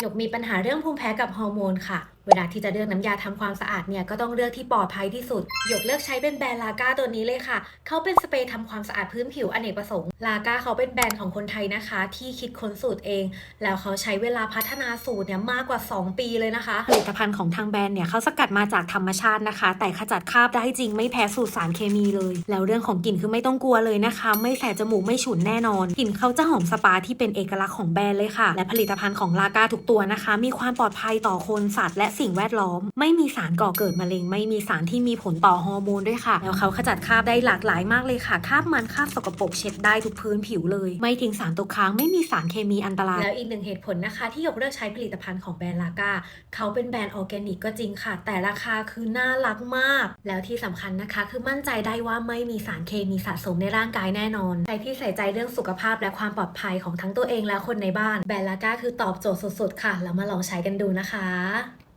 หยกมีปัญหาเรื่องภูมิแพ้กับฮอร์โมนค่ะ เวลาที่จะเลือกน้ำยาทำความสะอาดเนี่ยก็ต้องเลือกที่ปลอดภัยที่สุด หยกเลือกใช้เป็นแบรนด์ลาก้าตัวนี้เลยค่ะ เขาเป็นสเปรย์ทำความสะอาดพื้นผิวอเนกประสงค์ ลาก้าเขาเป็นแบรนด์ของคนไทยนะคะ ที่คิดค้นสูตรเอง แล้วเขาใช้เวลาพัฒนาสูตรเนี่ยมากกว่า 2 ปีเลยนะคะ ผลิตภัณฑ์ของทางแบรนด์เนี่ยเขาสกัดมาจากธรรมชาตินะคะ แต่ขจัดคราบได้จริงไม่แพ้สูตรสารเคมีเลย แล้วเรื่องของกลิ่นคือไม่ต้องกลัวเลยนะคะ ไม่แสบจมูกไม่ฉุนแน่นอน กลิ่นเขาจะหอมสปาที่เป็นเอกลักษณ์ของแบรนด์เลยค่ะ และผลิตภัณฑ์ของลาก้าทุกตัวนะคะ มีความปลอดภัยต่อคนสัตว์และสิ่งแวดล้อม ไม่มีสารก่อเกิดมะเร็ง ไม่มีสารที่มีผลต่อฮอร์โมนด้วยค่ะ แล้วเขาขจัดคราบได้หลากหลายมากเลยค่ะคราบมันคราบสกปรกเช็ดได้ทุกพื้นผิวเลย ไม่ทิ้งสารตกค้างไม่มีสารเคมีอันตราย แล้วอีกหนึ่งเหตุผลนะคะ ที่ยกเลือกใช้ผลิตภัณฑ์ของแบรนด์ลาก้าเขาเป็นแบรนด์ออร์แกนิกก็จริงค่ะ แต่ราคาคือน่ารักมาก แล้วที่สำคัญนะคะ คือมั่นใจได้ว่าไม่มีสารเคมีสะสมในร่างกายแน่นอนใครที่ใส่ใจเรื่องสุขภาพและความปลอดภัยของทั้งตัวเองและคนในบ้านแบรนด์ลาก้าคือตอบโจทย์สุดๆค่ะ แล้วมาลองใช้กันดูนะคะ